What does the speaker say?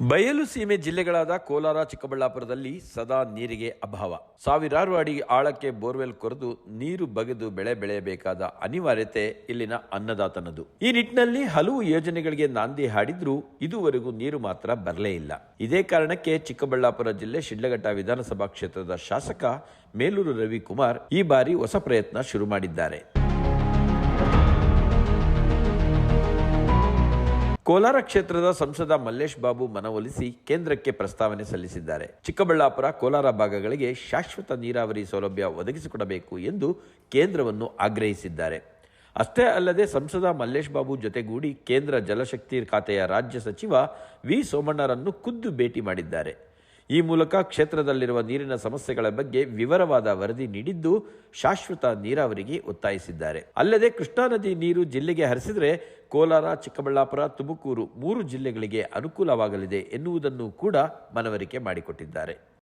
ಬಯಲು ಸೀಮೆ ಜಿಲ್ಲೆಗಳಾದ ಕೋಲಾರ, ಚಿಕ್ಕಬಳ್ಳಾಪುರದಲ್ಲಿ ಸದಾ ನೀರಿಗೆ ಅಭಾವ. ಸಾವಿರಾರು ಅಡಿ ಆಳಕ್ಕೆ ಬೋರ್ವೆಲ್ ಕೊರೆದು ನೀರು ಬಗೆದು ಬೆಳೆ ಬೆಳೆಯಬೇಕಾದ ಅನಿವಾರ್ಯತೆ ಇಲ್ಲಿನ ಅನ್ನದಾತನದು. ಈ ನಿಟ್ಟಿನಲ್ಲಿ ಹಲವು ಯೋಜನೆಗಳಿಗೆ ನಾಂದಿ ಹಾಡಿದ್ರೂ ಇದುವರೆಗೂ ನೀರು ಮಾತ್ರ ಬರಲೇ ಇಲ್ಲ. ಇದೇ ಕಾರಣಕ್ಕೆ ಚಿಕ್ಕಬಳ್ಳಾಪುರ ಜಿಲ್ಲೆ ಶಿಡ್ಲಘಟ್ಟ ವಿಧಾನಸಭಾ ಕ್ಷೇತ್ರದ ಶಾಸಕ ಮೇಲೂರು ರವಿಕುಮಾರ್ ಈ ಬಾರಿ ಹೊಸ ಪ್ರಯತ್ನ ಶುರು ಮಾಡಿದ್ದಾರೆ. ಕೋಲಾರ ಕ್ಷೇತ್ರದ ಸಂಸದ ಮಲ್ಲೇಶ್ ಬಾಬು ಮನವೊಲಿಸಿ ಕೇಂದ್ರಕ್ಕೆ ಪ್ರಸ್ತಾವನೆ ಸಲ್ಲಿಸಿದ್ದಾರೆ. ಚಿಕ್ಕಬಳ್ಳಾಪುರ, ಕೋಲಾರ ಭಾಗಗಳಿಗೆ ಶಾಶ್ವತ ನೀರಾವರಿ ಸೌಲಭ್ಯ ಒದಗಿಸಿಕೊಡಬೇಕು ಎಂದು ಕೇಂದ್ರವನ್ನು ಆಗ್ರಹಿಸಿದ್ದಾರೆ. ಅಷ್ಟೇ ಅಲ್ಲದೆ ಸಂಸದ ಮಲ್ಲೇಶ್ ಬಾಬು ಜೊತೆಗೂಡಿ ಕೇಂದ್ರ ಜಲಶಕ್ತಿ ಖಾತೆಯ ರಾಜ್ಯ ಸಚಿವ ವಿ ಸೋಮಣ್ಣರನ್ನು ಖುದ್ದು ಭೇಟಿ ಮಾಡಿದ್ದಾರೆ. ಈ ಮೂಲಕ ಕ್ಷೇತ್ರದಲ್ಲಿರುವ ನೀರಿನ ಸಮಸ್ಯೆಗಳ ಬಗ್ಗೆ ವಿವರವಾದ ವರದಿ ನೀಡಿದ್ದು ಶಾಶ್ವತ ನೀರಾವರಿಗೆ ಒತ್ತಾಯಿಸಿದ್ದಾರೆ. ಅಲ್ಲದೆ ಕೃಷ್ಣಾ ನದಿ ನೀರು ಜಿಲ್ಲೆಗೆ ಹರಿಸಿದರೆ ಕೋಲಾರ, ಚಿಕ್ಕಬಳ್ಳಾಪುರ, ತುಮಕೂರು ಮೂರು ಜಿಲ್ಲೆಗಳಿಗೆ ಅನುಕೂಲವಾಗಲಿದೆ ಎನ್ನುವುದನ್ನು ಕೂಡ ಮನವರಿಕೆ ಮಾಡಿಕೊಟ್ಟಿದ್ದಾರೆ.